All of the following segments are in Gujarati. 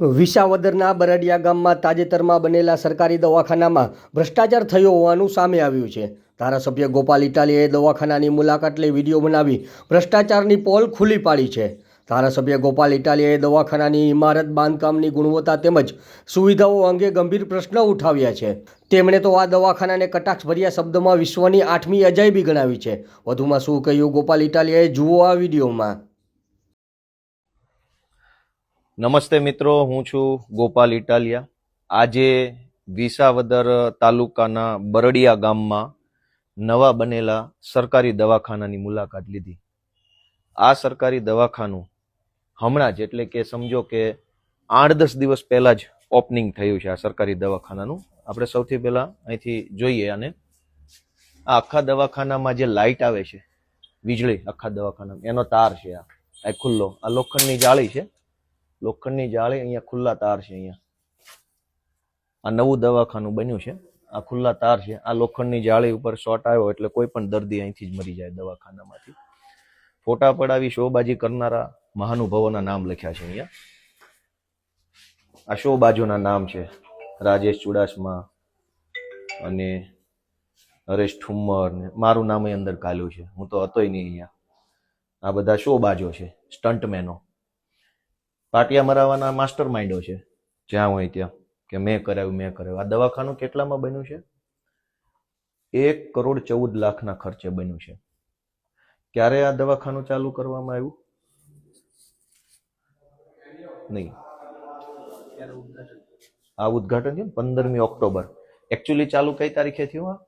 વિસાવદરના બરડિયા ગામમાં તાજેતરમાં બનેલા સરકારી દવાખાનામાં ભ્રષ્ટાચાર થયો હોવાનું સામે આવ્યું છે. ધારાસભ્ય ગોપાલ ઇટાલીએ દવાખાનાની મુલાકાત લઈ વીડિયો બનાવી ભ્રષ્ટાચારની પોલ ખુલ્લી પાડી છે. ધારાસભ્ય ગોપાલ ઇટાલીએ દવાખાનાની ઇમારત, બાંધકામની ગુણવત્તા તેમજ સુવિધાઓ અંગે ગંભીર પ્રશ્ન ઉઠાવ્યા છે. તેમણે તો આ દવાખાનાને કટાક્ષભર્યા શબ્દમાં વિશ્વની આઠમી અજાયબી ગણાવી છે. વધુમાં શું કહ્યું ગોપાલ ઇટાલીએ જુઓ આ વિડીયોમાં. નમસ્તે મિત્રો, હું છું ગોપાલ ઇટાલિયા. આજે વિસાવદર તાલુકાના બરડિયા ગામમાં નવા બનેલા સરકારી દવાખાનાની મુલાકાત લીધી. આ સરકારી દવાખાનું હમણાં જ, એટલે કે સમજો કે આઠ દસ દિવસ પહેલાં જ ઓપનિંગ થયું છે આ સરકારી દવાખાનાનું. આપણે સૌથી પહેલાં અહીંથી જોઈએ અને આ આખા દવાખાનામાં જે લાઇટ આવે છે, વીજળી આખા દવાખાનામાં, એનો તાર છે આ ખુલ્લો, આ લોખંડની જાળી છે. લોખંડની જાળી અહીંયા ખુલ્લા તાર છે અહીંયા. આ નવું દવાખાનું બન્યું છે. આ ખુલ્લા તાર છે. આ લોખંડની જાળી ઉપર શોટ આવ્યો એટલે કોઈ પણ દર્દી અહીંથી જ મરી જાય દવાખાનામાંથી. ફોટા પડાવી શોબાજી કરનારા મહાનુભાવોના નામ લખ્યા છે અહીંયા. આ શોબાજોના નામ છે. રાજેશ ચુડાસમા અને હરેશ ઠુમ્મર ને મારું નામ અંદર કાલ્યું છે. હું તો હતોય નહીં અહીંયા. આ બધા શોબાજો છે. સ્ટન્ટમેનો પાટિયા મરાવાના માસ્ટર માઇન્ડો છે. જ્યાં હોય ત્યાં. કે મેં કરાવ્યું મેં કરાવ્યું. આ દવાખાનું કેટલામાં બન્યું છે? એક કરોડ ચૌદ લાખના ખર્ચે બન્યું છે. ક્યારે આ દવાખાનું ચાલુ કરવામાં આવ્યું? નહીં. આ ઉદ્ઘાટન થયું પંદરમી ઓક્ટોબર. એકચ્યુઅલી ચાલુ કઈ તારીખે થયું આ?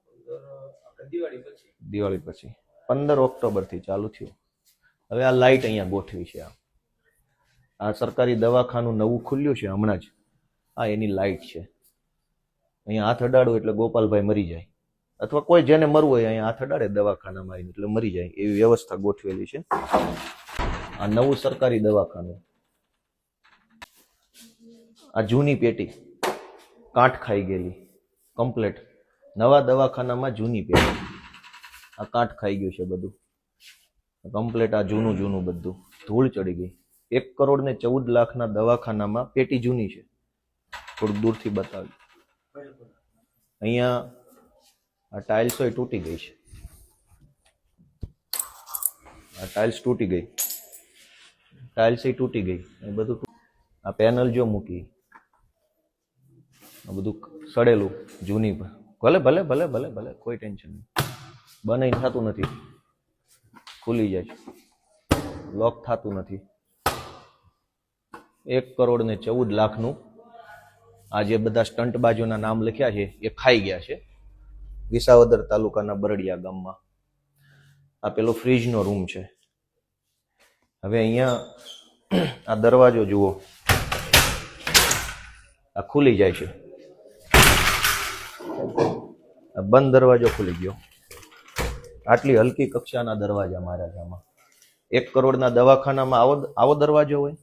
દિવાળી પછી. પંદર ઓક્ટોબરથી ચાલુ થયું. હવે આ લાઇટ અહીંયા ગોઠવી છે આ આ સરકારી દવાખાનું નવું ખુલ્યું છે હમણાં જ. આ એની લાઇટ છે. અહીંયા હાથ અડાડો એટલે ગોપાલભાઈ મરી જાય. અથવા કોઈ જેને મરવું હોય અહીંયા હાથ અડાડે દવાખાનામાં આવીને એટલે મરી જાય. એવી વ્યવસ્થા ગોઠવેલી છે. આ નવું સરકારી દવાખાનું. આ જૂની પેટી. કાંઠ ખાઈ ગયેલી. કમ્પ્લેટ. નવા દવાખાનામાં જૂની પેટી. આ કાંઠ ખાઈ ગયું છે બધું. કમ્પ્લેટ આ જૂનું જૂનું બધું. ધૂળ ચડી ગઈ. એક કરોડ ને ચૌદ લાખના દવાખાનામાં પેટી જૂની છે. થોડુંક દૂરથી બતાવી અહીંયા આ ટાઇલ્સો તૂટી ગઈ છે. આ ટાઇલ્સ તૂટી ગઈ. ટાઇલ્સ તૂટી ગઈ. એ બધું આ પેનલ જો મૂકી. આ બધું સડેલું જૂની ભલે ભલે ભલે ભલે ભલે, કોઈ ટેન્શન નહીં. બને થતું નથી. ખુલી જાય છે. લોક થતું નથી. એક કરોડ ને ચૌદ લાખનું આ જે બધા સ્ટન્ટ બાજુના નામ લખ્યા છે, એ ખાઈ ગયા છે. વિસાવદર તાલુકાના બરડિયા ગામમાં આ પેલો ફ્રીજનો રૂમ છે. હવે અહીંયા આ દરવાજો જુઓ. આ ખુલી જાય છે. આ બંધ દરવાજો ખુલી ગયો. આટલી હલકી કક્ષાના દરવાજા મારા આમાં એક કરોડના દવાખાનામાં આવો આવો દરવાજો હોય?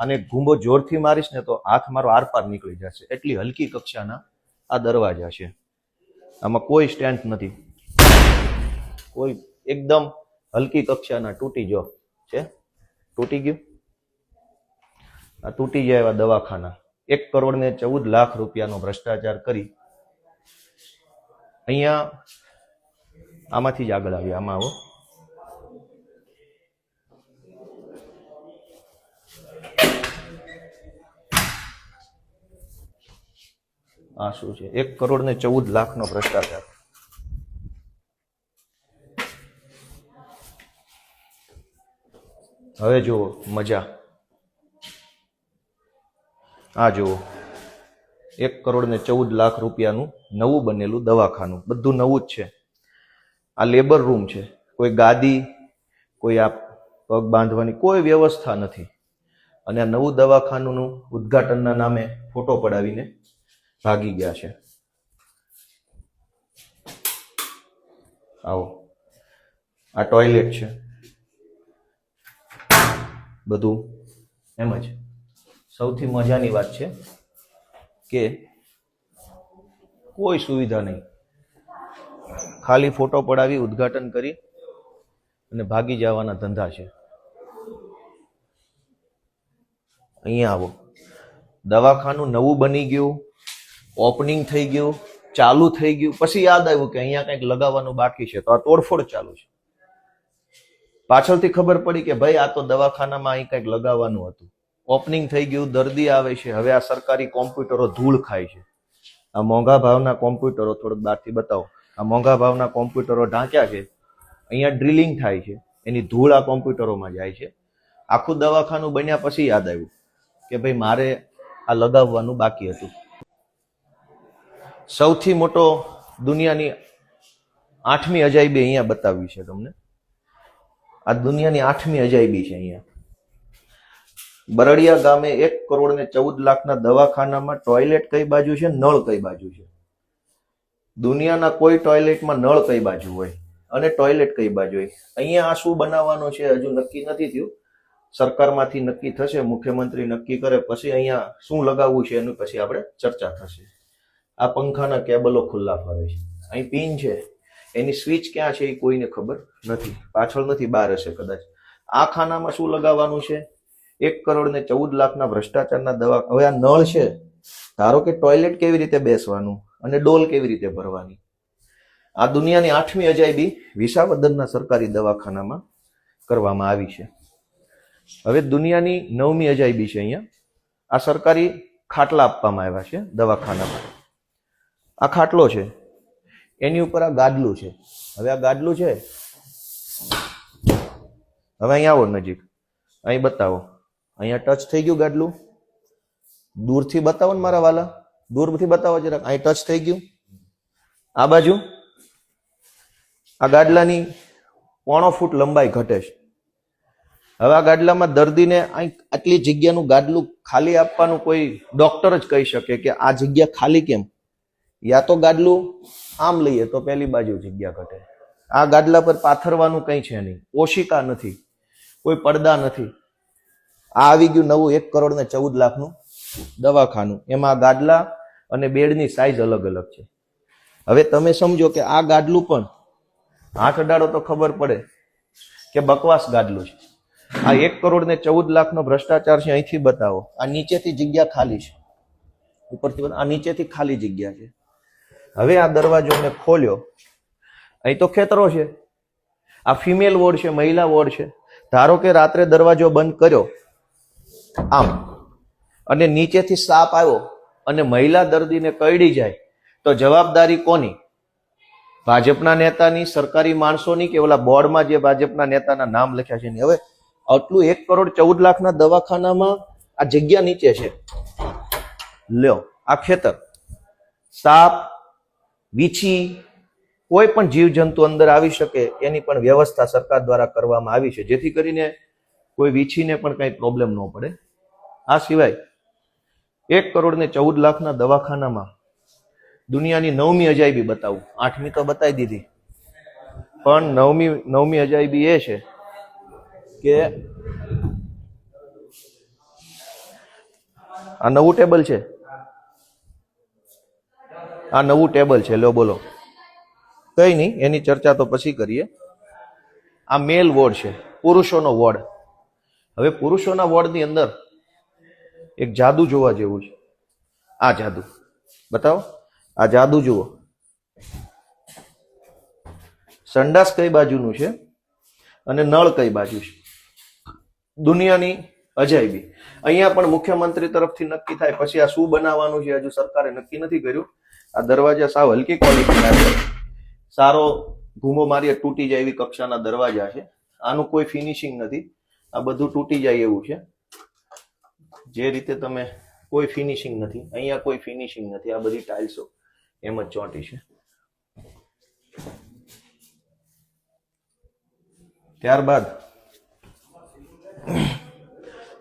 અને ઘૂંબો જોરથી મારીશ ને તો હાથ મારો આરપાર નીકળી જશે. એટલી હલકી કક્ષાના આ દરવાજા છે. આમાં કોઈ સ્ટેન્ડ નથી. કોઈ એકદમ હલકી કક્ષાના તૂટી જો છે. તૂટી ગયું. આ તૂટી જાય એવા દવાખાના. એક કરોડ ને ચૌદ લાખ રૂપિયાનો ભ્રષ્ટાચાર કરી અહીંયા આમાંથી જ આગળ આવ્યા. આમાં આવો. આ શું છે. એક કરોડ ને ચૌદ લાખનો ભ્રષ્ટાચાર. હવે જુઓ, મજા. આ જુઓ. એક કરોડ ને ચૌદ લાખ રૂપિયાનું નવું બનેલું દવાખાનું. બધું નવું જ છે. આ લેબર રૂમ છે. કોઈ ગાદી, કોઈ આ પગ બાંધવાની કોઈ વ્યવસ્થા નથી. અને આ નવું દવાખાનુંનું ઉદ્ઘાટનના નામે ફોટો પડાવીને ભાગી ગયા છે. આવો. આ ટોયલેટ છે. બધું એમ જ. સૌથી મજાની વાત છે કે કોઈ સુવિધા નહીં. ખાલી ફોટો પડાવી ઉદ્ઘાટન કરી અને ભાગી જવાના ધંધા છે. અહીંયા આવો. દવાખાનું નવું બની ગયું. ઓપનિંગ થઈ ગયું, ચાલુ થઈ ગયું. પછી યાદ આવ્યું કે અહીંયા કંઈક લગાવવાનું બાકી છે, તો આ તોડફોડ ચાલુ છે. પાછળથી ખબર પડી કે ભાઈ, આ તો દવાખાનામાં અહીં કંઈક લગાવવાનું હતું. ઓપનિંગ થઈ ગયું, દર્દી આવે છે. હવે આ સરકારી કોમ્પ્યુટરો ધૂળ ખાય છે. આ મોંઘા ભાવના કોમ્પ્યુટરો થોડુંક બહારથી બતાવો. આ મોંઘા ભાવના કોમ્પ્યુટરો ઢાંક્યા છે. અહીંયા ડ્રિલિંગ થાય છે. એની ધૂળ આ કોમ્પ્યુટરોમાં જાય છે. આખું દવાખાનું બન્યા પછી યાદ આવ્યું કે ભાઈ, મારે આ લગાવવાનું બાકી હતું. સૌથી મોટો દુનિયાની આઠમી અજાયબી અહીંયા બતાવી છે તમને. આ દુનિયાની આઠમી અજાયબી છે અહીંયા. બરડિયા ગામે એક કરોડ ને ચૌદ લાખના દવાખાનામાં ટોયલેટ કઈ બાજુ છે? નળ કઈ બાજુ છે? દુનિયાના કોઈ ટોયલેટમાં નળ કઈ બાજુ હોય અને ટોયલેટ કઈ બાજુ હોય? અહીંયા આ શું બનાવવાનું છે હજુ નક્કી નથી થયું. સરકારમાંથી નક્કી થશે, મુખ્યમંત્રી નક્કી કરે, પછી અહીંયા શું લગાવવું છે એનું પછી આપણે ચર્ચા થશે. આ પંખાના કેબલો ખુલ્લા ફરે છે. અહીં પિન છે. એની સ્વિચ ક્યાં છે એ કોઈને ખબર નથી. પાછળ નથી, બહાર હશે કદાચ. આ ખાનામાં શું લગાવવાનું છે? એક કરોડ ને ચૌદ લાખના ભ્રષ્ટાચારના દવા. હવે આ નળ છે. ધારો કે ટોયલેટ કેવી રીતે બેસવાનું અને ડોલ કેવી રીતે ભરવાની? આ દુનિયાની આઠમી અજાયબી વિસાવદરના સરકારી દવાખાનામાં કરવામાં આવી છે. હવે દુનિયાની નવમી અજાયબી છે અહીંયા. આ સરકારી ખાટલા આપવામાં આવ્યા છે દવાખાનામાં. આ ખાટલો છે. એની ઉપર આ ગાદલું છે. હવે આ ગાદલું છે. હવે અહીંયા આવો નજીક. અહીં બતાવો. અહીંયા ટચ થઈ ગયું ગાદલું દૂરથી બતાવો ને મારા વાલા. દૂરથી બતાવો જરાક. અહીં ટચ થઈ ગયું. આ બાજુ આ ગાડલાની પોણો ફૂટ લંબાઈ ઘટે છે. હવે આ ગાડલામાં દર્દીને અહીં આટલી જગ્યાનું ગાડલું ખાલી આપવાનું કોઈ ડોક્ટર જ કહી શકે કે આ જગ્યા ખાલી કેમ? યા તો ગાદલું આમ લઈએ તો પેલી બાજુ જગ્યા ઘટે. આ ગાદલા પર પાથરવાનું કંઈ છે નહીં. ઓશિકા નથી. કોઈ પડદા નથી. આ આવી ગયું નવું એક કરોડ ને ચૌદ લાખનું દવાખાનું. એમાં ગાદલા અને બેડની સાઇઝ અલગ અલગ છે. હવે તમે સમજો કે આ ગાદલું પણ હાથ અડાડો તો ખબર પડે કે બકવાસ ગાદલું છે. આ એક કરોડ ને ચૌદ લાખનો ભ્રષ્ટાચાર છે અહીંથી બતાવો. આ નીચેથી જગ્યા ખાલી છે. ઉપરથી આ નીચેથી ખાલી જગ્યા છે. હવે આ દરવાજો મેં ખોલ્યો. અહીં તો ખેતરો છે. આ ફિમેલ વોર્ડ છે, મહિલા વોર્ડ છે. ધારો કે રાત્રે દરવાજો બંધ કર્યો. આમ. અને નીચેથી સાપ આવ્યો અને મહિલા દર્દીને કરડી જાય, તો જવાબદારી કોની? ભાજપના નેતાની, સરકારી માણસોની કે ઓલા બોર્ડમાં જે ભાજપના નેતાના નામ લખ્યા છે ને? હવે આટલું એક કરોડ ચૌદ લાખના દવાખાનામાં આ જગ્યા નીચે છે. લ્યો, આ ખેતર. સાપ વીછી કોઈ પણ જીવજંતુ અંદર આવી શકે, એની પણ વ્યવસ્થા સરકાર દ્વારા કરવામાં આવી છે. જેથી કરીને કોઈ વીછીને પણ કંઈ પ્રોબ્લેમ ન પડે. આ સિવાય એક કરોડ ને ચૌદ લાખના દવાખાનામાં દુનિયાની નવમી અજાયબી બતાવું. આઠમી તો બતાવી દીધી. પણ નવમી નવમી અજાયબી એ છે કે આ નવું ટેબલ છે. આ નવું ટેબલ છે, લો બોલો. કઈ નહીં, એની ચર્ચા તો પછી કરીએ. આ મેલ વોર્ડ છે, પુરુષોનો વોર્ડ. હવે પુરુષોના વોર્ડની અંદર એક જાદુ જોવા જેવું છે. આ જાદુ. બતાવો. આ જાદુ જુઓ. સંડાસ કઈ બાજુનું છે અને નળ કઈ બાજુ છે? દુનિયાની અજાયબી. અહીંયા પણ મુખ્યમંત્રી તરફથી નક્કી થાય, પછી આ શું બનાવવાનું છે, હજુ સરકારે નક્કી નથી કર્યું. આ દરવાજા સાવ હલકી ક્વોલિટીના છે. સારો ઘૂમો મારીએ તૂટી જાય એવી કક્ષાના દરવાજા છે. આનું કોઈ ફિનિશિંગ નથી. આ બધું તૂટી જાય એવું છે. જે રીતે તમે કોઈ ફિનિશિંગ નથી. અહીંયા કોઈ ફિનિશિંગ નથી. આ બધી ટાઇલ્સો એમ જ ચોંટી છે. ત્યારબાદ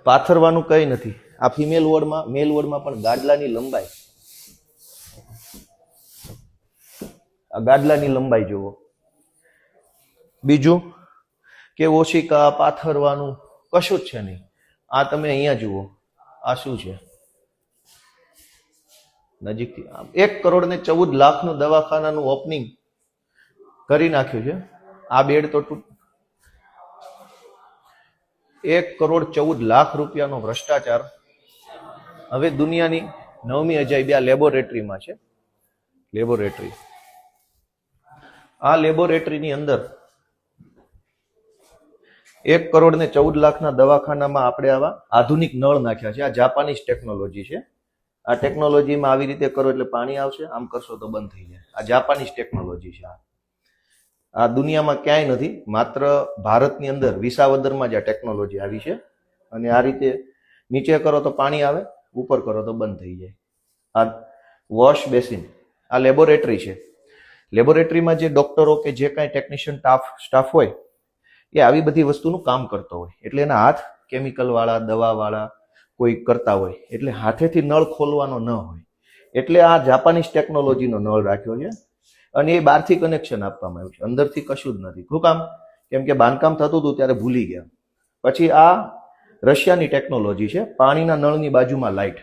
પાથરવાનું કંઈ નથી. આ ફિમેલ વોર્ડમાં મેલ વોર્ડમાં પણ ગાડલાની લંબાઈ આ ગાદલાની લંબાઈ જુઓ. બીજું કે ઓશિકા પાથરવાનું કશું જ છે નહીં. આ તમે અહીંયા જુઓ. આ શું છે? નજીકથી એક કરોડ ને ચૌદ લાખનું દવાખાનાનું ઓપનિંગ કરી નાખ્યું છે. આ બેડ તો તૂટ એક કરોડ ચૌદ લાખ રૂપિયાનો ભ્રષ્ટાચાર. હવે દુનિયાની નવમી અજાયબી આ લેબોરેટરીમાં છે. લેબોરેટરી આ લેબોરેટરીની અંદર એક કરોડ ને ચૌદ લાખના દવાખાનામાં આપણે આવા આધુનિક નળ નાખ્યા છે. આ જાપાનીઝ ટેકનોલોજી છે. આ ટેકનોલોજીમાં આવી રીતે કરો એટલે પાણી આવશે, આમ કરશો તો બંધ થઈ જાય. આ જાપાનીઝ ટેકનોલોજી છે આ. આ દુનિયામાં ક્યાંય નથી, માત્ર ભારતની અંદર વિસાવદરમાં જ આ ટેકનોલોજી આવી છે. અને આ રીતે નીચે કરો તો પાણી આવે, ઉપર કરો તો બંધ થઈ જાય. આ વોશ બેસિન, આ લેબોરેટરી છે. લેબોરેટરીમાં જે ડોક્ટરો કે જે કાંઈ ટેકનિશિયન સ્ટાફ સ્ટાફ હોય, એ આવી બધી વસ્તુનું કામ કરતો હોય. એટલે એના હાથ કેમિકલવાળા દવાવાળા કોઈ કરતા હોય. એટલે હાથેથી નળ ખોલવાનો ન હોય. એટલે આ જાપાનીઝ ટેકનોલોજીનો નળ રાખ્યો છે અને એ બહારથી કનેક્શન આપવામાં આવ્યું છે. અંદરથી કશું જ નથી. શું કામ? કેમ કે બાંધકામ થતું હતું ત્યારે ભૂલી ગયા. પછી આ રશિયાની ટેકનોલોજી છે. પાણીના નળની બાજુમાં લાઇટ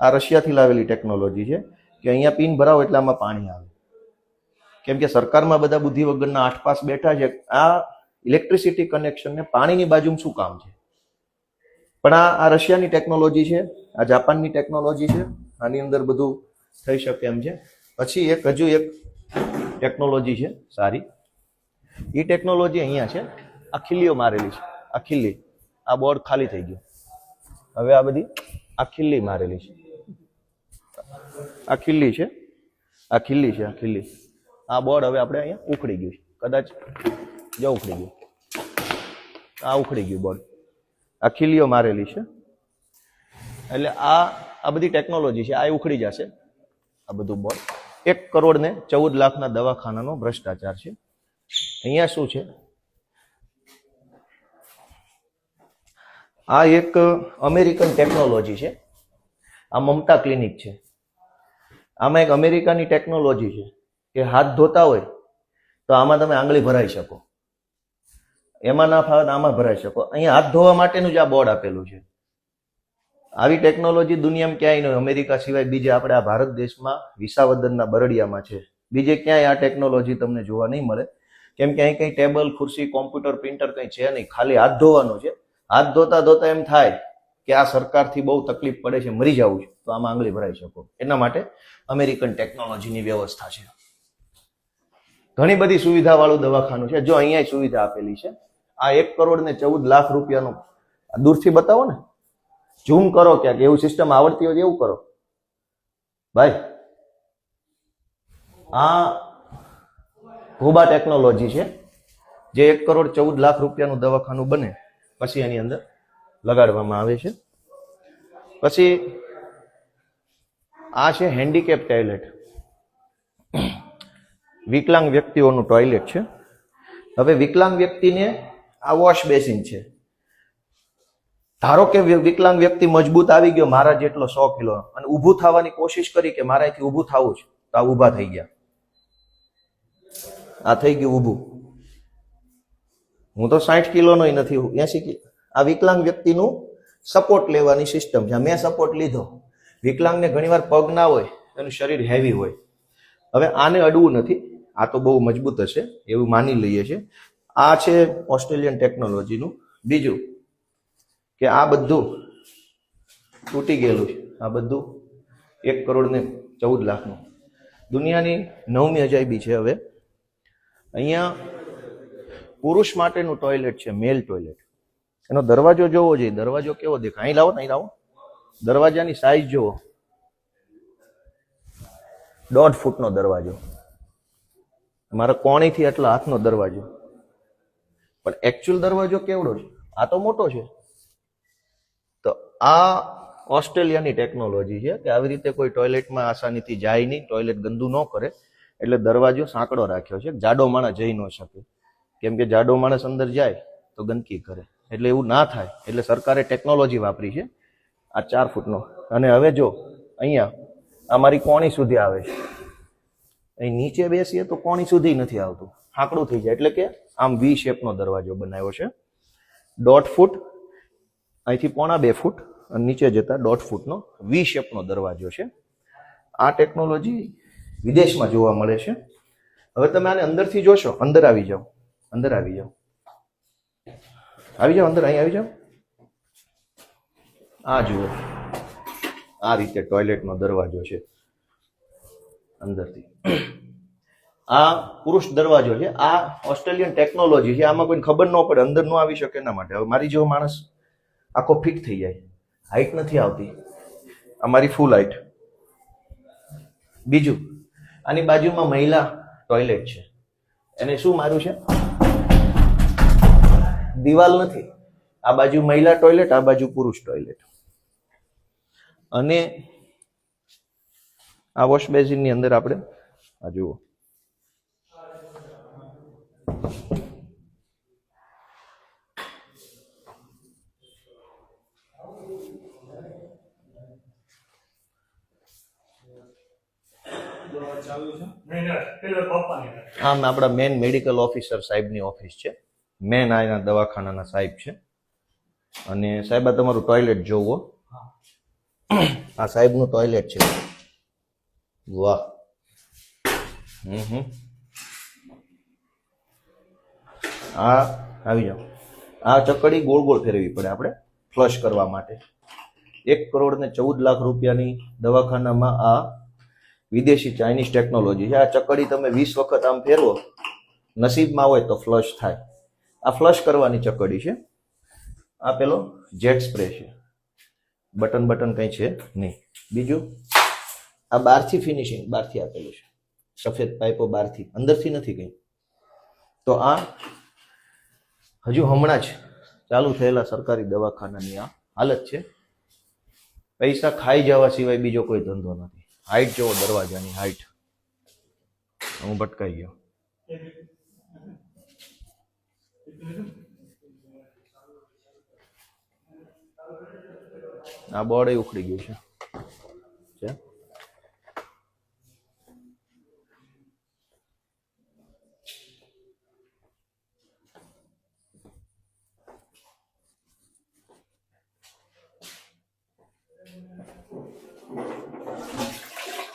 આ રશિયાથી લાવેલી ટેકનોલોજી છે કે અહીંયા પિન ભરાવો એટલે આમાં પાણી આવે. કેમ કે સરકારમાં બધા બુદ્ધિ વગરના આઠ પાસ બેઠા છે, આ ઇલેક્ટ્રિસિટી કનેક્શનને પાણીની બાજુમાં શું કામ છે? પણ આ આ રશિયાની ટેકનોલોજી છે, આ જાપાનની ટેકનોલોજી છે, આની અંદર બધું થઈ શકે એમ છે. પછી એક, હજુ એક ટેકનોલોજી છે, સારી. એ ટેકનોલોજી અહીંયા છે, આ મારેલી છે, આ આ બોર્ડ ખાલી થઈ ગયું. હવે આ બધી આ મારેલી છે. આ છે આ છે, આ ખીલી. આ બોર્ડ હવે આપણે અહીંયા ઉખડી ગયું કદાચ જો ઉખડી ગયું. આ ઉખડી ગયું બોર્ડ. આ ખીલીઓ મારેલી છે. એટલે આ આ બધી ટેકનોલોજી છે, આ ઉખડી જશે. આ બધું બોર્ડ. એક કરોડ ને ચૌદ લાખના દવાખાનાનો ભ્રષ્ટાચાર છે. અહીંયા શું છે? આ એક અમેરિકન ટેકનોલોજી છે. આ મમતા ક્લિનિક છે. આમાં એક અમેરિકાની ટેકનોલોજી છે. કે હાથ ધોતા હોય તો આમાં તમે આંગળી ભરાઈ શકો. એમાં ના ફાવે આમાં ભરાઈ શકો. અહીંયા હાથ ધોવા માટેનું જ આ બોર્ડ આપેલું છે. આવી ટેકનોલોજી દુનિયામાં ક્યાંય નહીં અમેરિકા સિવાય બીજે આપણે આ ભારત દેશમાં વિસાવદરના બરડિયામાં છે. બીજે ક્યાંય આ ટેકનોલોજી તમને જોવા નહીં મળે. કેમ કે અહીં કંઈ ટેબલ, ખુરશી, કોમ્પ્યુટર, પ્રિન્ટર કંઈ છે નહીં. ખાલી હાથ ધોવાનો છે. હાથ ધોતા ધોતા એમ થાય કે આ સરકારથી બહુ તકલીફ પડે છે, મરી જવું છે. તો આમાં આંગળી ભરાઈ શકો. એના માટે અમેરિકન ટેકનોલોજીની વ્યવસ્થા છે. ઘણી બધી સુવિધાવાળું દવાખાનું છે. જો અહીંયા સુવિધા આપેલી છે, આ એક કરોડ ને ચૌદ લાખ રૂપિયાનું દૂરથી બતાવો ને. ઝૂમ કરો ક્યાંક, એવું સિસ્ટમ આવડતી હોય એવું કરો. ભાઈ, આ ભૂબા ટેકનોલોજી છે, જે એક કરોડ ચૌદ લાખ રૂપિયાનું દવાખાનું બને, પછી એની અંદર લગાડવામાં આવે છે. પછી આ છે હેન્ડીકેપ ટોયલેટ વિકલાંગ વ્યક્તિઓનું ટોયલેટ છે. હવે વિકલાંગ વ્યક્તિને આ વોશ બેસિન છે. ધારો કે વિકલાંગ વ્યક્તિ મજબૂત આવી ગયો, મારા જેટલો સો કિલો, અને ઊભું થવાની કોશિશ કરી કે મારાથી ઊભું થવું છે, તો આ ઊભા થઈ ગયા. આ થઈ ગયું ઊભું. હું તો સાઠ કિલોનો નથી એસી કિલો આ વિકલાંગ વ્યક્તિનું સપોર્ટ લેવાની સિસ્ટમ છે. મેં સપોર્ટ લીધો. વિકલાંગને ઘણીવાર પગ ના હોય, એનું શરીર હેવી હોય. હવે આને અડવું નથી. આ તો બહુ મજબૂત હશે, એવું માની લઈએ છીએ. આ છે ઓસ્ટ્રેલિયન ટેકનોલોજીનું. બીજું કે આ બધું તૂટી ગયેલું છે. આ બધું એક કરોડ ને ચૌદ લાખનું. દુનિયાની નવમી અજાયબી છે હવે. અહીંયા પુરુષ માટેનું ટોયલેટ છે, મેલ ટોયલેટ. એનો દરવાજો જોવો જોઈએ. દરવાજો કેવો દેખાય? અહીં લાવો અહીં લાવો. દરવાજાની સાઈઝ જુઓ દોઢ ફૂટનો દરવાજો. મારા કોણીથી એટલા હાથનો દરવાજો? પણ એકચ્યુઅલ દરવાજો કેવડો છે? આ તો મોટો છે. તો આ ઓસ્ટ્રેલિયાની ટેકનોલોજી છે કે આવી રીતે કોઈ ટોયલેટમાં આસાનીથી જાય નહીં ટોયલેટ ગંદુ ન કરે, એટલે દરવાજો સાંકડો રાખ્યો છે, જાડો માણસ જઈ ન શકે. કેમ કે જાડો માણસ અંદર જાય તો ગંદકી કરે, એટલે એવું ના થાય, એટલે સરકારે ટેકનોલોજી વાપરી છે, આ ચાર ફૂટનો. અને હવે જો અહીંયા આ મારી કોણી સુધી આવે છે. અહીં નીચે બેસીએ તો કોણી સુધી નથી આવતું. હાંકડું થઈ જાય. એટલે કે આમ વી શેપનો દરવાજો બનાવ્યો છે. દોઢ ફૂટ અહીંથી પોણા બે ફૂટ અને નીચે જતા દોઢ ફૂટનો વી શેપનો દરવાજો છે. આ ટેકનોલોજી વિદેશમાં જોવા મળે છે. હવે તમે આને અંદરથી જોશો. અંદર આવી જાઓ. અંદર આવી જાઓ. આવી જાઓ. અંદર અહીં આવી જાઓ. આ જુઓ. આ રીતે ટોયલેટનો દરવાજો છે. અંદરથી. આ પુરુષ દરવાજો છે, આ ઓસ્ટ્રેલિયન ટેકનોલોજી છે, આમાં કોઈને ખબર ન પડે, અંદર ન આવી શકે એના માટે. હવે મારી જેવો માણસ આખો ફિટ થઈ જાય. હાઈટ નથી આવતી. આ મારી ફૂલ હાઈટ બીજું, આની બાજુમાં મહિલા ટોયલેટ છે. એને શું માર્યું છે? દિવાલ નથી. આ બાજુ મહિલા ટોયલેટ આ બાજુ પુરુષ ટોયલેટ અને આ વોશ બેઝિનની અંદર આપણે આ જુઓ. આમ આપણા મેન મેડિકલ ઓફિસર સાહેબની ઓફિસ છે. મેન આ એના દવાખાનાના સાહેબ છે. અને સાહેબ આ તમારું ટોયલેટ જોવો. આ સાહેબનું ટોયલેટ છે. વાહ હમ હમ આ, આવી જાઓ. આ ચકડી ગોળ ગોળ ફેરવી પડે આપણે ફ્લશ કરવા માટે. એક કરોડ ને ચૌદ લાખ રૂપિયાની દવાખાનામાં આ વિદેશી ચાઇનીઝ ટેકનોલોજી છે. આ ચકડી તમે વીસ વખત આમ ફેરવો, નસીબમાં હોય તો ફ્લશ થાય. આ ફ્લશ કરવાની ચકડી છે. આ પેલો જેટ સ્પ્રે છે. બટન બટન કંઈ છે નહીં. બીજું? આ બહારથી ફિનિશિંગ બહારથી આપેલું છે. સફેદ પાઇપો બહારથી અંદરથી નથી કંઈ તો આ હજુ હમણાં જ ચાલુ થયેલા સરકારી દવાખાનાની આ હાલત છે. પૈસા ખાઈ જવા સિવાય બીજો કોઈ ધંધો નથી. હાઈટ જોવો, દરવાજાની હાઈટ હું ભટકાઈ ગયો. આ બોર્ડ ઉખડી ગયું છે.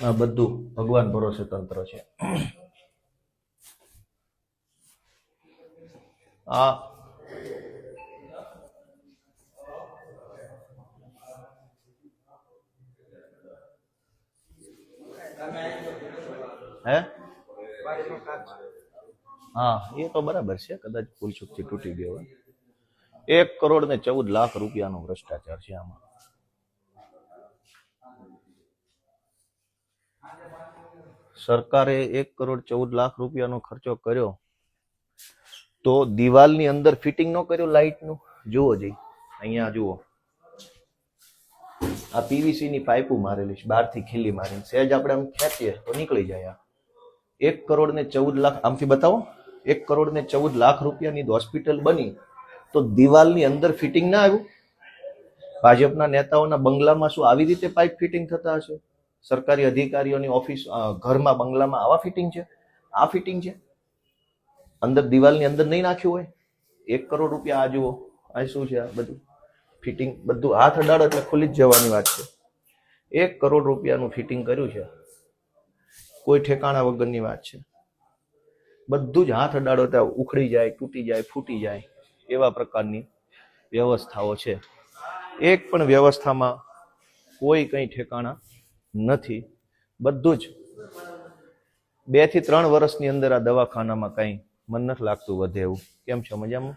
આ બધું ભગવાન ભરોસે તંત્ર છે. આ હે? હા, એ તો બરાબર છે, કદાચ ભૂલ ચૂકથી તૂટી ગયો હોય. એક કરોડ ને ચૌદ લાખ રૂપિયાનો ભ્રષ્ટાચાર છે આમાં. સરકારે એક કરોડ ચૌદ લાખ રૂપિયાનો ખર્ચો કર્યો. તો દિવાલની અંદર ફિટિંગ ન કર્યું લાઇટનું? જુઓ જઈ. અહીંયા જુઓ. આ પીવીસી ની પાઇપો મારેલી છે, બહારથી ખીલી મારીને. સહેજ આપણે આમ ખેંચીએ તો નીકળી જાય આ. એક કરોડ ને ચૌદ લાખ, આમથી બતાવો. એક કરોડ ને ચૌદ લાખ રૂપિયાની હોસ્પિટલ બની. તો દિવાલની અંદર ફિટિંગ ના આવ્યું? ભાજપના નેતાઓના બંગલામાં શું આવી રીતે પાઇપ ફિટિંગ થતા હશે? સરકારી અધિકારીઓની ઓફિસ ઘરમાં, બંગલામાં આવા ફિટિંગ છે? આ ફિટિંગ છે? અંદર દિવાલની અંદર નહીં નાખ્યું હોય? એક કરોડ રૂપિયા આ જુઓ, આ શું છે આ બધું? ફિટિંગ બધું હાથ અડાડો એટલે ખુલી જ જવાની વાત છે. એક કરોડ રૂપિયાનું ફિટિંગ કર્યું છે. કોઈ ઠેકાણા વગરની વાત છે. બધું જ હાથ અડાડો ત્યાં ઉખડી જાય, તૂટી જાય, ફૂટી જાય, એવા પ્રકારની વ્યવસ્થાઓ છે. એક પણ વ્યવસ્થામાં કોઈ કંઈ ઠેકાણા નથી. બધું જ બેથી ત્રણ વર્ષની અંદર આ દવાખાનામાં કંઈ મન નથી લાગતું વધે એવું. કેમ છો? મજામાં?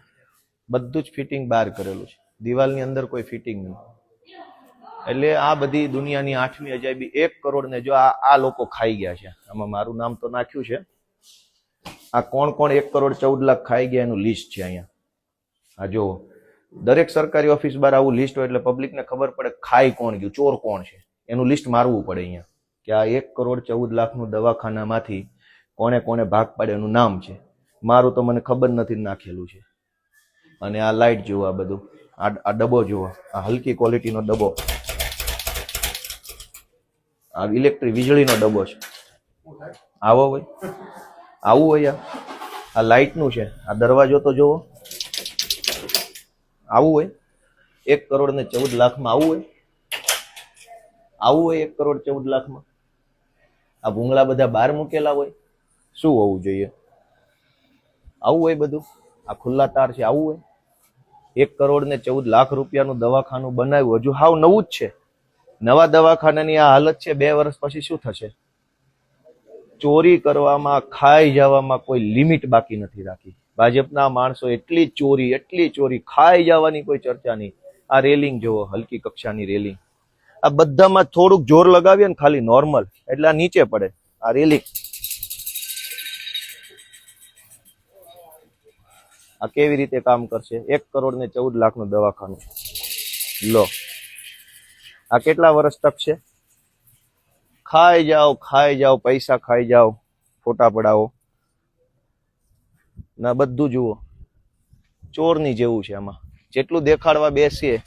બધું જ ફિટિંગ બહાર કરેલું છે. દિવાલની અંદર કોઈ ફિટિંગ નહીં એટલે આ બધી દુનિયાની આઠમી અજાયબી એક કરોડ ને જો આ આ લોકો ખાઈ ગયા છે. આમાં મારું નામ તો નાખ્યું છે. આ કોણ કોણ એક કરોડ ચૌદ લાખ ખાઈ ગયા એનું લિસ્ટ છે અહીંયા. આ જો દરેક સરકારી ઓફિસ બહાર આવું લિસ્ટ હોય એટલે પબ્લિકને ખબર પડે ખાઈ કોણ ગયું, ચોર કોણ છે. એનું લિસ્ટ મારવું પડે અહીંયા. કે આ એક કરોડ ચૌદ લાખનું દવાખાનામાંથી કોને કોને ભાગ પાડે એનું નામ છે. મારું તો મને ખબર નથી નાખેલું છે. અને આ લાઇટ જુઓ આ બધું. આ આ ડબ્બો જુઓ. આ હલકી ક્વોલિટીનો ડબ્બો. આ ઇલેક્ટ્રિક વીજળીનો ડબ્બો છે. આવો હોય આવું હોય આ. લાઇટનું છે. આ દરવાજો તો જુઓ. આવું હોય. એક કરોડ ને ચૌદ લાખમાં આવું હોય. આવું હોય એક કરોડ ચૌદ લાખમાં? આ ભૂંગળા બધા બહાર મૂકેલા હોય? શું હોવું જોઈએ? આવું હોય બધું? આ ખુલ્લા તાર છે, આવું હોય? એક કરોડ ને ચૌદ લાખ રૂપિયાનું દવાખાનું બનાવ્યું, હજુ હાવ નવું જ છે. નવા દવાખાનાની આ હાલત છે, બે વર્ષ પછી શું થશે? ચોરી કરવામાં, ખાઈ જવામાં કોઈ લિમિટ બાકી નથી રાખી. ભાજપના માણસો એટલી ચોરી એટલી ચોરી, ખાઈ જવાની કોઈ ચર્ચા નહીં. આ રેલિંગ જુઓ, હલકી કક્ષાની રેલિંગ. આ બધામાં થોડુંક જોર લગાવીએ ને ખાલી નોર્મલ એટલે આ નીચે પડે. આ રેલિંગ આ કેવી રીતે કામ કરશે? એક કરોડ ને ચૌદ લાખનું દવાખાનું. લો. આ કેટલા વર્ષ ટકશે ખાઈ જાઓ ખાઈ જાઓ, પૈસા ખાઈ જાઓ, ફોટા પડાવો. ના બધું જુઓ. ચોરની જેવું છે આમાં. જેટલું દેખાડવા બેસીએ,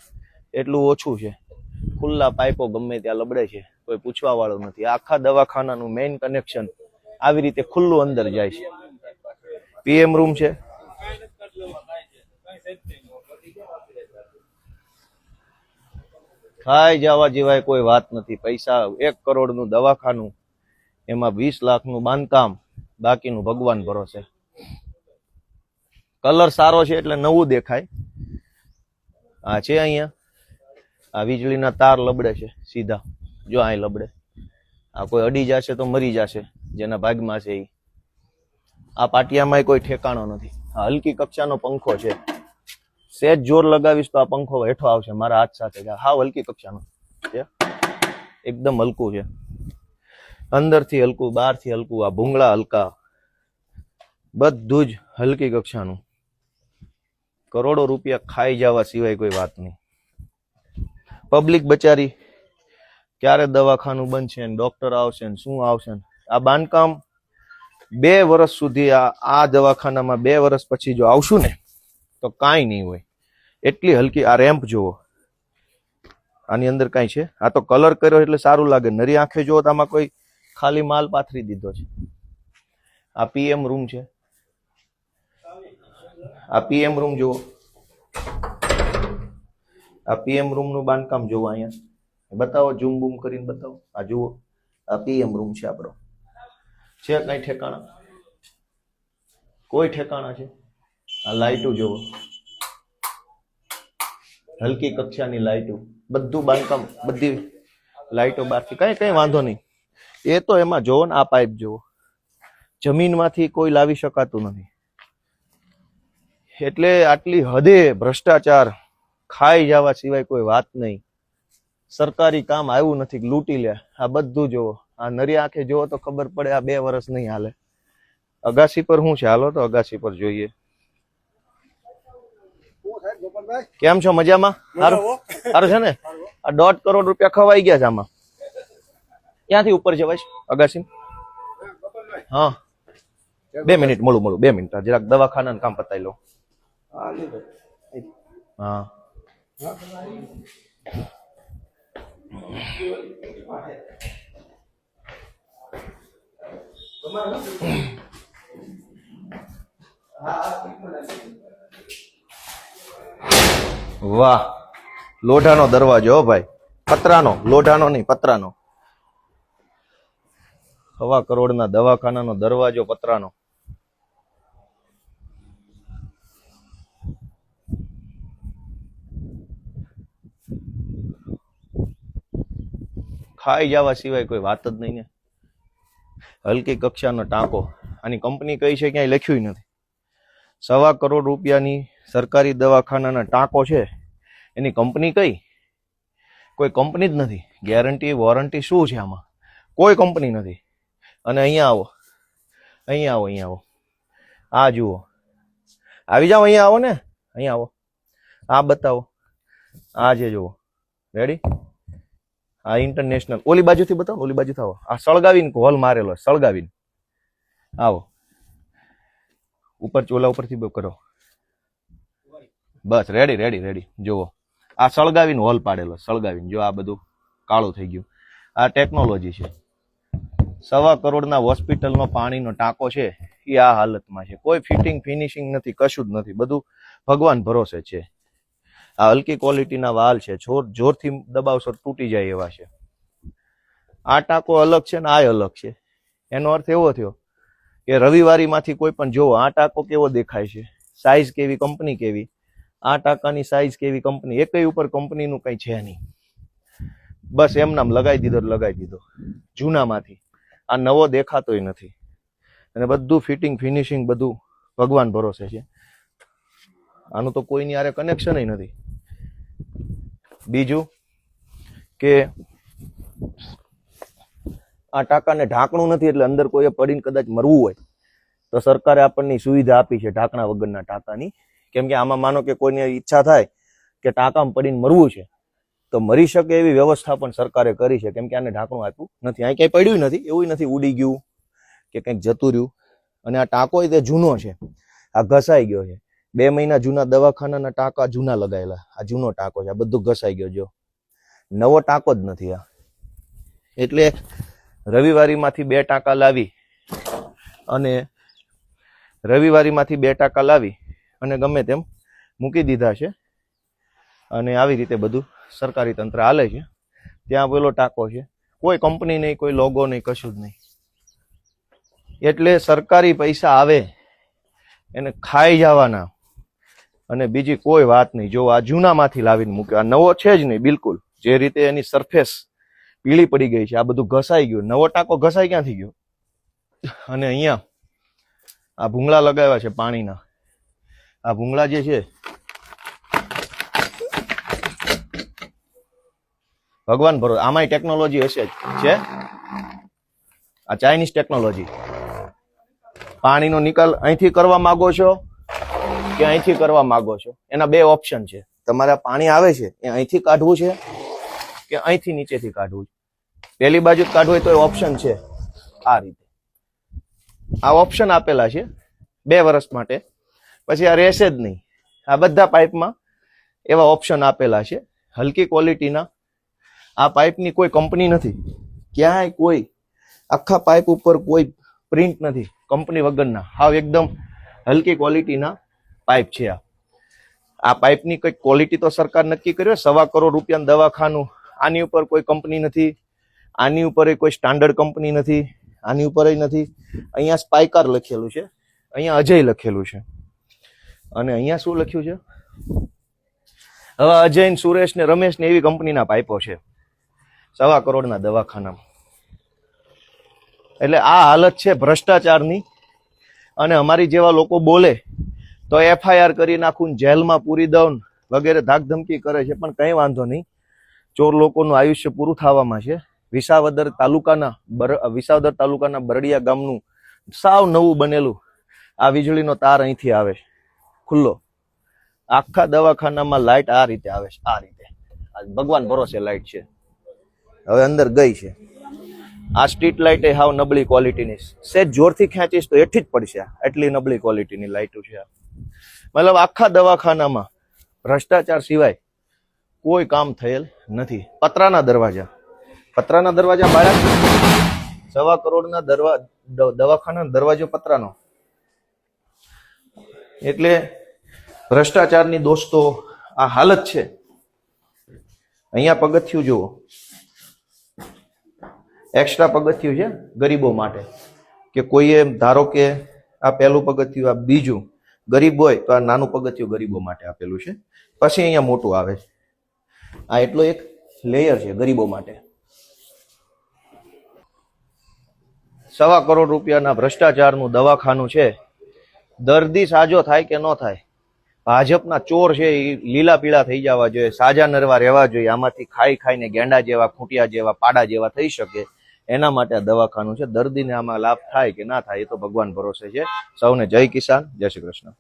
એટલું ઓછું છે. ખુલ્લા પાઇપો ગમે ત્યાં લબડે છે, કોઈ પૂછવા વાળું નથી. આખા દવાખાનાનું મેઇન કનેક્શન આવી રીતે ખુલ્લું અંદર જાય છે. પીએમ રૂમ છે. ખાઈ જવા જેવાય કોઈ વાત નથી. પૈસા એક કરોડનું દવાખાનું, એમાં વીસ લાખનું બાંધકામ, બાકીનું ભગવાન ભરોસે. કલર સારો છે એટલે નવું દેખાય. આ છે અહીંયા. આ વીજળીના તાર લબડે છે, સીધા. જો અહીં લબડે. આ કોઈ અડી જશે તો મરી જશે, જેના ભાગમાં છે એ આ પાટિયામાં કોઈ ઠેકાણો નથી. આ હલકી કક્ષાનો પંખો છે. સેજ જોર લગાવીશ તો આ પંખો હેઠો આવશે, મારા હાથ સાથે. હાવ હલકી કક્ષાનો છે. એકદમ હલકું છે. અંદરથી હલકું, બહારથી હલકું, આ ભૂંગળા હલકા. બધું જ હલકી કક્ષાનું. કરોડો રૂપિયા ખાઈ જવા સિવાય કોઈ વાત નહીં. પબ્લિક બચારી. ક્યારે દવાખાનું બનશે ને ડોક્ટર આવશે ને શું આવશે આ બાંધકામ બે વર્ષ સુધી આ આ દવાખાનામાં બે વર્ષ પછી જો આવશું ને, તો કાંઈ નહીં હોય. એટલી હલકી આ રેમ્પ જુઓ. આની અંદર કાંઈ છે? આ તો કલર કર્યો એટલે સારું લાગે. નરી આંખે જુઓ તો આમાં કોઈ ખાલી માલ પાથરી દીધો છે. આ પીએમ રૂમ છે. આ પીએમ રૂમ જુઓ. આ પીએમ રૂમનું બાંધકામ જુઓ અહીંયા. બતાવો ઝૂમ બૂમ કરીને બતાવો. આ જુઓ, આ પીએમ રૂમ છે આપણો. છે કઈ ઠેકાણા? કોઈ ઠેકાણા છે? આ લાઇટો જુઓ. હલકી કક્ષાની લાઇટો. બધું બાંધકામ, બધી લાઇટો બહારથી. કઈ કઈ વાંધો નહીં. એ તો એમાં જોવો ને, આ પાઇપ જુઓ. જમીનમાંથી કોઈ લાવી શકાતું નથી. એટલે આટલી હદે ભ્રષ્ટાચાર ખાઈ જવા સિવાય કોઈ વાત નહીં. સરકારી કામ આવ્યું નથી લૂંટી લે. આ બધું જુઓ. આ નરી આંખે જુઓ તો ખબર પડે આ બે વર્ષ નહીં હાલે. અગાસી પર શું છે? હાલો તો અગાસી પર જોઈએ. કેમ છો? મજામાં? સારું છે ને? આ દોઢ કરોડ રૂપિયા ખવાઈ ગયા છે આમાં. ક્યાંથી ઉપર જવાય? છે અગાસી? હા. બે મિનિટ મળું મળું બે મિનિટ. આ જરાક દવાખાના કામ પતાવી લો. હા. વાહ. લોઢાનો દરવાજો ભાઈ. પતરાનો લોઢાનો નહીં પતરાનો. સવા કરોડના દવાખાનાનો દરવાજો પતરાનો. ખાઈ જવા સિવાય કોઈ વાત જ નહીં ને હલકી કક્ષાનો ટાંકો. આની કંપની કઈ છે ક્યાંય લખ્યું નથી. સવા કરોડ રૂપિયાની સરકારી દવાખાનાના ટાંકો છે. એની કંપની કઈ? કોઈ કંપની જ નથી. ગેરંટી, વોરંટી શું છે આમાં? કોઈ કંપની નથી. અને અહીંયા આવો. અહીંયા આવો અહીંયા આવો. આ જુઓ. આવી જાઓ, અહીંયા આવો ને. અહીંયા આવો. આ બતાવો. આ જે જુઓ. રેડી આ ઇન્ટરનેશનલ ઓલી બાજુથી બતાવો, ઓલી બાજુ આવો. આ સળગાવીને હોલ મારેલો સળગાવીને. આવો. ઉપર ચોલા ઉપરથી કરો. બસ રેડી રેડી રેડી જુઓ. આ સળગાવીને હોલ પાડેલો સળગાવીને. જો આ બધું કાળું થઈ ગયું. આ ટેકનોલોજી છે. સવા કરોડના હોસ્પિટલનો પાણીનો ટાંકો છે, એ આ હાલતમાં છે. કોઈ ફિટિંગ ફિનિશિંગ નથી, કશું જ નથી. બધું ભગવાન ભરોસે છે. આ હલકી ક્વોલિટીના વાલ છે. જોર, જોરથી દબાવશો તૂટી જાય એવા છે. આ ટાંકો અલગ છે ને આ અલગ છે. એનો અર્થ એવો થયો કે રવિવારીમાંથી કોઈ પણ જોવો આ ટાંકો કેવો દેખાય છે? સાઈઝ કેવી કંપની કેવી? આ ટાંકાની સાઈઝ કેવી કંપની એકય ઉપર કંપનીનું કંઈ છે નહીં. બસ એમ નામ લગાવી દીધો લગાવી દીધો. જૂનામાંથી. આ નવો દેખાતોય નથી. અને બધું ફિટિંગ ફિનિશિંગ બધું ભગવાન ભરોસે છે. આનું તો કોઈની આરે કનેક્શન નથી. બીજું કે આ ટાંકાને ઢાંકણું નથી એટલે અંદર કોઈએ પડીને કદાચ મરવું હોય, તો સરકારે આપણને સુવિધા આપી છે ઢાંકણા વગરના ટાંકાની. કેમ કે આમાં માનો કે કોઈને ઈચ્છા થાય કે ટાંકામાં પડીને મરવું છે, તો મરી શકે એવી વ્યવસ્થા પણ સરકારે કરી છે. કેમ કે આને ઢાંકણું આપ્યું નથી. અહીં ક્યાંય પડ્યું નથી, એવું નથી. ઉડી ગયું કે કંઈક જતું રહ્યું. અને આ ટાંકો તે જૂનો છે. આ ઘસાઈ ગયો છે. બે મહિના જૂના દવાખાનાના ટાંકા જૂના લગાયેલા. આ જૂનો ટાંકો છે, આ બધું ઘસાઈ ગયો જો. નવો ટાંકો જ નથી આ. એટલે રવિવારીમાંથી બે ટાંકા લાવી અને રવિવારીમાંથી બે ટાંકા લાવી અને ગમે તેમ મૂકી દીધા છે. અને આવી રીતે બધું સરકારી તંત્ર હાલે છે. ત્યાં પેલો ટાંકો છે. કોઈ કંપની નહીં, કોઈ લોગો નહીં, કશું જ નહીં. એટલે સરકારી પૈસા આવે, એને ખાઈ જવાના. અને બીજી કોઈ વાત નહીં. જો આ જૂનામાંથી લાવીને મૂક્યો. આ નવો છે જ નહીં, બિલકુલ. જે રીતે એની સરફેસ પીળી પડી ગઈ છે, આ બધું ઘસાઈ ગયું. નવો ટાંકો ઘસાઈ ક્યાંથી ગયો? અને અહીંયા આ ભૂંગળા લગાવ્યા છે પાણીના. આ ભૂંગળા જે છે, ભગવાન ભરો, આમાંય ટેકનોલોજી હશે જ. છે? આ ચાઇનીઝ ટેકનોલોજી પાણીનો નિકાલ અહીંથી કરવા માંગો છો? કે અહીંથી કરવા માંગો છો? એના બે ઓપ્શન છે. તમારે પાણી આવે છે, એ અહીંથી કાઢવું છે કે અહીંથી નીચેથી કાઢવું છે? પેલી બાજુ કાઢવું હોય તો ઓપ્શન છે. આ રીતે. આ ઓપ્શન આપેલા છે બે વર્ષ માટે. પછી આ રહેશે જ નહીં. આ બધા પાઇપમાં એવા ઓપ્શન આપેલા છે. હલકી ક્વોલિટીના આ પાઇપની કોઈ કંપની નથી. ક્યાંય કોઈ આખા પાઇપ ઉપર કોઈ પ્રિન્ટ નથી. કંપની વગરના. હાવ એકદમ હલકી ક્વોલિટીના પાઇપ છે આ. આ પાઇપની કંઈક ક્વોલિટી તો સરકાર નક્કી કર્યો સવા કરોડ રૂપિયાનું દવાખાનું. આની ઉપર કોઈ કંપની નથી. આની ઉપર કોઈ સ્ટાન્ડર્ડ કંપની નથી. આની ઉપર નથી. અહીંયા સ્પાઇકાર લખેલું છે. અહીંયા અજય લખેલું છે. અને અહીંયા શું લખ્યું છે? હવે અજય સુરેશ ને રમેશ ને એવી કંપનીના પાઇપો છે. સવા કરોડના દવાખાનામાં. એટલે આ હાલત છે ભ્રષ્ટાચારની. અને અમારી જેવા લોકો બોલે તો એફઆઈઆર કરી નાખું જેલમાં પૂરી દઉં વગેરે ધાકધમકી કરે છે, પણ કંઈ વાંધો નહીં. ચોર લોકોનું આયુષ્ય પૂરું થવામાં છે. વિસાવદર તાલુકાના બર, વિસાવદર તાલુકાના બરડિયા ગામનું સાવ નવું બનેલું આ વીજળીનો તાર અહીંથી આવે છે. ખુલ્લો. આખા દવાખાનામાં લાઇટ આ રીતે આવે છે, આ રીતે. ભગવાન ભરોસે લાઇટ છે. હવે અંદર ગઈ છે. આ સ્ટ્રીટ લાઇટ એ હાવ નબળી ક્વોલિટીની સેજ જોરથી ખેંચીશ તો એઠી જ પડશે. એટલી નબળી ક્વોલિટીની લાઇટો છે આ. મતલબ આખા દવાખાનામાં ભ્રષ્ટાચાર સિવાય કોઈ કામ થયેલ નથી. પતરાના દરવાજા. પતરાના દરવાજા બાળક. સવા કરોડના દરવા દવાખાના દરવાજો પતરાનો. એટલે ભ્રષ્ટાચારની દોસ્તો આ હાલત છે. અહીંયા પગથિયું જુઓ. એક્સ્ટ્રા પગથિયું છે ગરીબો માટે. કે કોઈએ, ધારો કે આ પહેલું પગથિયું, આ બીજું ગરીબ હોય તો આ નાનું પગથિયું ગરીબો માટે આપેલું છે. પછી અહીંયા મોટું આવે છે. આ એટલો એક લેયર છે ગરીબો માટે. સવા કરોડ રૂપિયાના ભ્રષ્ટાચારનું દવાખાનું છે. દર્દી સાજો થાય કે ન થાય? ભાજપના ચોર છે એ લીલા પીળા થઈ જવા જોઈએ, સાજા નરવા રહેવા જોઈએ. આમાંથી ખાઈ ખાઈને ગેંડા જેવા, ખૂંટિયા જેવા, પાડા જેવા થઈ શકે. એના માટે આ દવાખાનું છે. દર્દીને આમાં લાભ થાય કે ના થાય એ તો ભગવાન ભરોસે છે. સૌને જય કિસાન. જય શ્રી કૃષ્ણ.